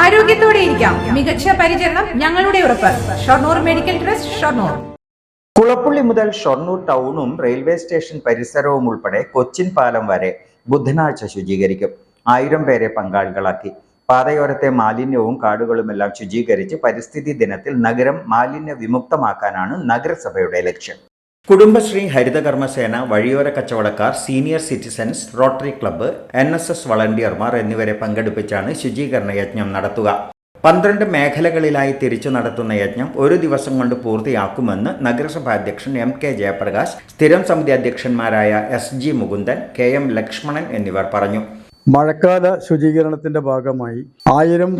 ആരോഗ്യത്തോടെ ഇരിക്കാം. മികച്ച പരിചരണം ഞങ്ങളുടെ ഉറപ്പ്. Shoranur medical trust Shoranur. Kulappully മുതൽ ഷൊർണൂർ ടൗണും റെയിൽവേ സ്റ്റേഷൻ പരിസരവും ഉൾപ്പെടെ കൊച്ചിൻ പാലം വരെ ബുധനാഴ്ച ശുചീകരിക്കും. ആയിരം പേരെ പങ്കാളികളാക്കി. പാതയോരത്തെ മാലിന്യവും കാടുകളുമെല്ലാം ശുചീകരിച്ച് പരിസ്ഥിതി ദിനത്തിൽ നഗരം മാലിന്യ വിമുക്തമാക്കാനാണ് നഗരസഭയുടെ ലക്ഷ്യം. കുടുംബശ്രീ ഹരിതകർമ്മസേന വഴിയോര കച്ചവടക്കാർ senior citizens rotary club N S S വളണ്ടിയർമാർ എന്നിവരെ പങ്കെടുപ്പിച്ചാണ് ശുചീകരണ യജ്ഞം നടത്തുക. പന്ത്രണ്ട് മേഖലകളിലായി തിരിച്ചു നടത്തുന്ന യജ്ഞം ഒരു ദിവസം കൊണ്ട് പൂർത്തിയാക്കുമെന്ന് നഗരസഭാ അധ്യക്ഷൻ എം കെ ജയപ്രകാശ് സ്ഥിരം സമിതി അധ്യക്ഷന്മാരായ S G Mukundan K M Lakshmanan എന്നിവർ പറഞ്ഞു. മഴക്കാല ശുചീകരണത്തിന്റെ ഭാഗമായി ആയിരം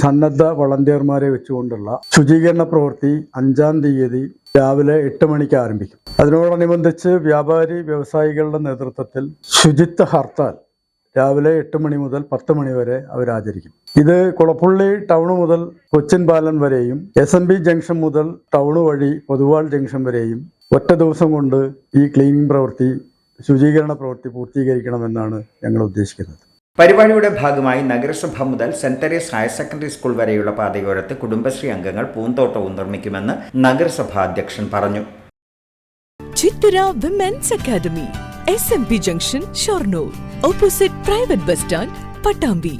സന്നദ്ധ വളണ്ടിയർമാരെ വെച്ചുകൊണ്ടുള്ള ശുചീകരണ പ്രവൃത്തി അഞ്ചാം തീയതി രാവിലെ എട്ട് മണിക്ക് ആരംഭിക്കും. അതിനോടനുബന്ധിച്ച് വ്യാപാരി വ്യവസായികളുടെ നേതൃത്വത്തിൽ ശുചിത്വ ഹർത്താൽ രാവിലെ എട്ട് മണി മുതൽ പത്ത് മണി വരെ അവരാചരിക്കും ഇത് കുളപ്പുള്ളി ടൗൺ മുതൽ കൊച്ചിൻ പാലം വരെയും എസ് എം ബി ജംഗ്ഷൻ മുതൽ ടൗൺ വഴി പൊതുവാൾ ജംഗ്ഷൻ വരെയും ഒറ്റ ദിവസം കൊണ്ട് ഈ ക്ലീനിങ് പ്രവൃത്തി ശുചീകരണ പ്രവൃത്തി പൂർത്തീകരിക്കണമെന്നാണ് ഞങ്ങൾ ഉദ്ദേശിക്കുന്നത്. പരിപാടിയുടെ ഭാഗമായി നഗരസഭ മുതൽ Saint Teresa's higher secondary school വരെയുള്ള പാതയോരത്ത് കുടുംബശ്രീ അംഗങ്ങൾ പൂന്തോട്ടവും നിർമ്മിക്കുമെന്ന് നഗരസഭാ അധ്യക്ഷൻ പറഞ്ഞു. Chithara women's academy S M P junction Shoranur opposite private bus stand Pattambi